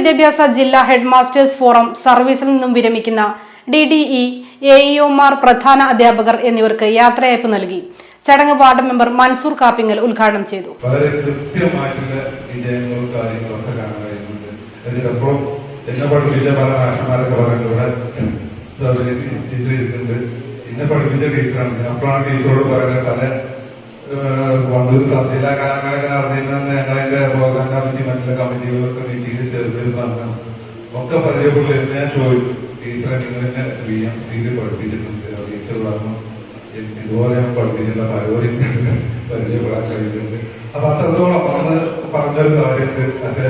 വിദ്യാഭ്യാസ ജില്ലാ head masters forum സർവീസിൽ നിന്നും വിരമിക്കുന്ന ഡി ഡി ഇ എ ഇഒമാർ പ്രധാന അധ്യാപകർ എന്നിവർക്ക് യാത്രയയപ്പ് നൽകി. ചടങ്ങ് വാർഡ് മെമ്പർ മൻസൂർ കാപ്പിങ്ങൽ ഉദ്ഘാടനം ചെയ്തു. വളരെ കൃത്യമായിട്ടുള്ള കമ്മിറ്റി മറ്റുള്ള കമ്മിറ്റികളൊക്കെ മീറ്റിംഗിൽ ചേർന്നിരുന്നാണ്. ഒക്കെ പരിചയപ്പെട്ടു ഞാൻ ചോദിച്ചു ടീച്ചറെ നിങ്ങൾ എന്നെ ബി എം സിയിൽ പഠിപ്പിച്ചിട്ടുണ്ട്. ടീച്ചർ പറഞ്ഞു എനിക്ക് ഇതുപോലെ ഞാൻ പഠിപ്പിച്ചില്ല പലരും പരിചയപ്പെടാൻ കഴിയുന്നുണ്ട് അപ്പൊ അത്രത്തോളം അന്ന് പറഞ്ഞൊരു കാര്യമുണ്ട്. പക്ഷെ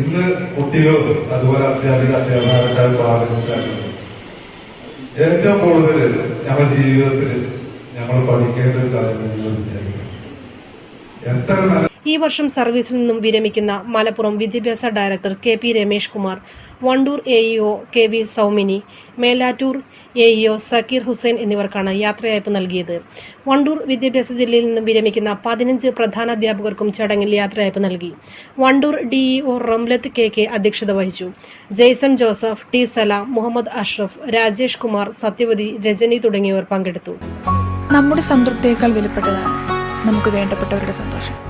ഇന്ന് കുട്ടികളും അതുപോലെ അധ്യാപിക അധ്യാപകരുടെ ബാധകമായിട്ടുണ്ട് ഏറ്റവും കൂടുതൽ ഞങ്ങളുടെ ജീവിതത്തിൽ ഞങ്ങൾ പഠിക്കേണ്ട ഒരു വിദ്യാഭ്യാസം എത്ര നല്ല ഈ വർഷം സർവീസിൽ നിന്നും വിരമിക്കുന്ന മലപ്പുറം വിദ്യാഭ്യാസ director K P Ramesh Kumar Wandoor A E O K V Soumini Melattur A E O Zakir Hussain എന്നിവർക്കാണ് യാത്രയയപ്പ് നൽകിയത്. വണ്ടൂർ വിദ്യാഭ്യാസ ജില്ലയിൽ നിന്നും വിരമിക്കുന്ന പതിനഞ്ച് പ്രധാന അധ്യാപകർക്കും ചടങ്ങിൽ യാത്രയയപ്പ് നൽകി. Wandoor DEO Ramlath K K അധ്യക്ഷത വഹിച്ചു. ജെയ്സൺ ജോസഫ് ടി സലാം മുഹമ്മദ് അഷ്റഫ് രാജേഷ് കുമാർ സത്യവതി രജനി തുടങ്ങിയവർ പങ്കെടുത്തു. നമ്മുടെ സംതൃപ്തിയേക്കാൾ വിലപ്പെട്ടതാണ് നമുക്ക് വേണ്ടപ്പെട്ടവരുടെ സന്തോഷം.